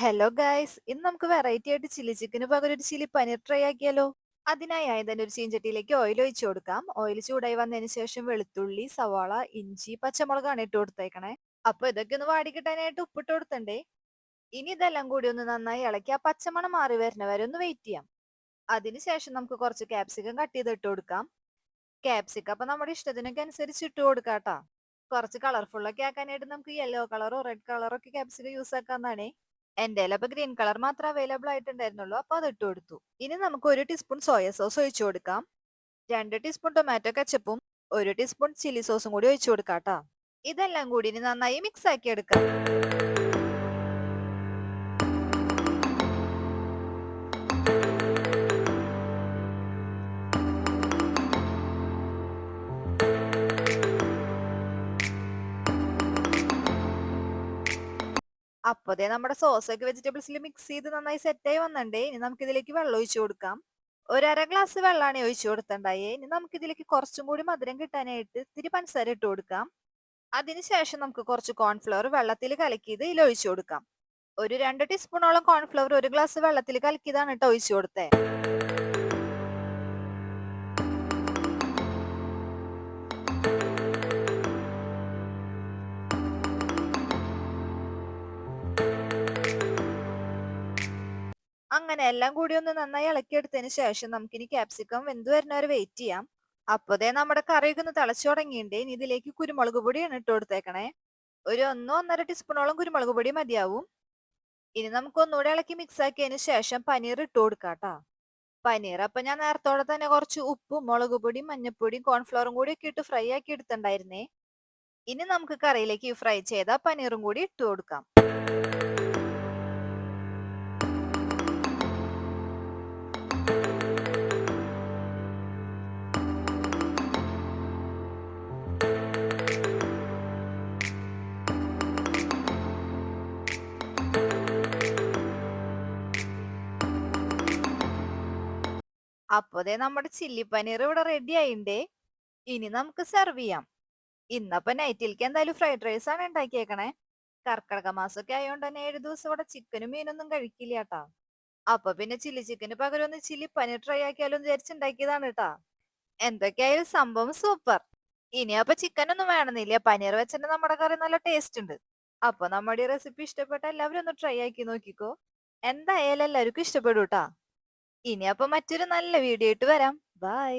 Hello guys ഇന്ന് നമുക്ക് variety ആയിട്ട് ചില്ലി ചിക്കന് പകരം ഒരു ചില്ലി പനീർ ട്രൈ ആക്കിയാലോ? അതിനായി ആദ്യം തന്നെ ഒരു ചീഞ്ചട്ടിയിലേക്ക് ഓയിൽ ഒഴിച്ചു കൊടുക്കാം. ഓയിൽ ചൂടായി വന്നതിന് ശേഷം വെളുത്തുള്ളി സവാള ഇഞ്ചി പച്ചമുളകാണ് ഇട്ട് കൊടുത്തേക്കണേ. അപ്പൊ ഇതൊക്കെ ഒന്ന് വാടിക്കിട്ടാനായിട്ട് ഉപ്പിട്ട് കൊടുത്തണ്ടേ? ഇനി ഇതെല്ലാം കൂടി ഒന്ന് നന്നായി ഇളക്കി ആ പച്ചമണം മാറി വരുന്ന വരെ ഒന്ന് വെയിറ്റ് ചെയ്യാം. അതിനുശേഷം നമുക്ക് കുറച്ച് ക്യാപ്സിക്കം കട്ട് ചെയ്ത് ഇട്ട് കൊടുക്കാം. ക്യാപ്സിക്കം അപ്പൊ നമ്മുടെ ഇഷ്ടത്തിനൊക്കെ അനുസരിച്ച് ഇട്ട് കൊടുക്കാം കേട്ടോ കുറച്ച് കളർഫുൾ ഒക്കെ ആക്കാനായിട്ട് നമുക്ക് യെല്ലോ കളറോ റെഡ് കളറോ ഒക്കെ ക്യാപ്സിക്ക യൂസ് ആക്കാന്നാണേ. എന്റെ അപ്പൊ ഗ്രീൻ കളർ മാത്രമേ അവൈലബിൾ ആയിട്ടുണ്ടായിരുന്നുള്ളൂ. അപ്പൊ അത് ഇട്ട് കൊടുത്തു. ഇനി നമുക്ക് ഒരു ടീസ്പൂൺ സോയ സോസ് ഒഴിച്ചു കൊടുക്കാം. രണ്ട് ടീസ്പൂൺ ടൊമാറ്റോ കച്ചപ്പും ഒരു ടീസ്പൂൺ ചില്ലി സോസും കൂടി ഒഴിച്ചു കൊടുക്കാം കേട്ടോ ഇതെല്ലാം കൂടി ഇനി നന്നായി മിക്സ് ആക്കി എടുക്കാം. അപ്പതേ നമ്മുടെ സോസൊക്കെ വെജിറ്റബിൾസിൽ മിക്സ് ചെയ്ത് നന്നായി സെറ്റ് ആയി വന്നണ്ടേ. ഇനി നമുക്ക് ഇതിലേക്ക് വെള്ളം ഒഴിച്ചു കൊടുക്കാം. ഒരു അര ഗ്ലാസ് വെള്ളമാണ് ഒഴിച്ചു കൊടുത്തിണ്ടായേ. ഇനി നമുക്ക് ഇതിലേക്ക് കുറച്ചും കൂടി മധുരം കിട്ടാനായിട്ട് ഇത്തിരി പഞ്ചസാര ഇട്ട് കൊടുക്കാം. അതിനുശേഷം നമുക്ക് കുറച്ച് കോൺഫ്ലവർ വെള്ളത്തിൽ കലക്കിയത് ഇതിൽ ഒഴിച്ചു കൊടുക്കാം. ഒരു രണ്ട് ടീസ്പൂണോളം കോൺഫ്ലവർ ഒരു ഗ്ലാസ് വെള്ളത്തിൽ കലക്കിയതാണ് കേട്ടോ ഒഴിച്ചു കൊടുത്തേ. അങ്ങനെ എല്ലാം കൂടി ഒന്ന് നന്നായി ഇളക്കിയെടുത്തതിന് ശേഷം നമുക്കിനി ക്യാപ്സിക്കം വെന്ത് വരുന്നവരെ വെയിറ്റ് ചെയ്യാം. അപ്പോതേ നമ്മുടെ കറിയൊക്കെ ഒന്ന് തിളച്ചു തുടങ്ങിയിട്ടുണ്ട്. ഇനി ഇതിലേക്ക് കുരുമുളക് പൊടിയാണ് ഇട്ട് കൊടുത്തേക്കണേ. ഒരു ഒന്നോ ഒന്നര ടീസ്പൂണോളം കുരുമുളക് പൊടി മതിയാവും. ഇനി നമുക്ക് ഒന്നുകൂടെ ഇളക്കി മിക്സ് ആക്കിയതിന് ശേഷം പനീർ ഇട്ട് കൊടുക്കാട്ടാ പനീർ അപ്പൊ ഞാൻ നേരത്തോടെ തന്നെ കുറച്ച് ഉപ്പും മുളക് പൊടിയും മഞ്ഞപ്പൊടിയും കോൺഫ്ലോറും കൂടി ഒക്കെ ഇട്ട് ഫ്രൈ ആക്കി എടുത്തിട്ടുണ്ടായിരുന്നേ. ഇനി നമുക്ക് കറിയിലേക്ക് ഫ്രൈ ചെയ്ത പനീറും കൂടി ഇട്ട് കൊടുക്കാം. അപ്പോതേ നമ്മുടെ ചില്ലി പനീർ ഇവിടെ റെഡി ആയിണ്ടേ. ഇനി നമുക്ക് സെർവ് ചെയ്യാം. ഇന്നപ്പോ നൈറ്റിലേക്ക് എന്തായാലും ഫ്രൈഡ് റൈസ് ആണ് ഉണ്ടാക്കിയേക്കണേ കർക്കിടക മാസമൊക്കെ ആയതുകൊണ്ട് തന്നെ ഏഴു ദിവസം ഇവിടെ ചിക്കനും മീനൊന്നും കഴിക്കില്ല കേട്ടാ അപ്പൊ പിന്നെ ചില്ലി ചിക്കന് പകരം ഒന്ന് ചില്ലി പനീർ ട്രൈ ആക്കിയാലോ വിചാരിച്ചുണ്ടാക്കിയതാണ് കേട്ടാ എന്തൊക്കെയായാലും സംഭവം സൂപ്പർ ഇനി അപ്പൊ ചിക്കൻ ഒന്നും വേണമെന്നില്ല. പനീർ വെച്ചിട്ട് നമ്മുടെ കറി നല്ല ടേസ്റ്റ് ഉണ്ട് അപ്പൊ നമ്മുടെ ഈ റെസിപ്പി ഇഷ്ടപ്പെട്ട എല്ലാവരും ഒന്ന് ട്രൈ ആക്കി നോക്കിക്കോ. എന്തായാലും എല്ലാവർക്കും ഇഷ്ടപ്പെടും കേട്ടാ ഇനി അപ്പൊ മറ്റൊരു നല്ല വീഡിയോ ആയിട്ട് വരാം. ബൈ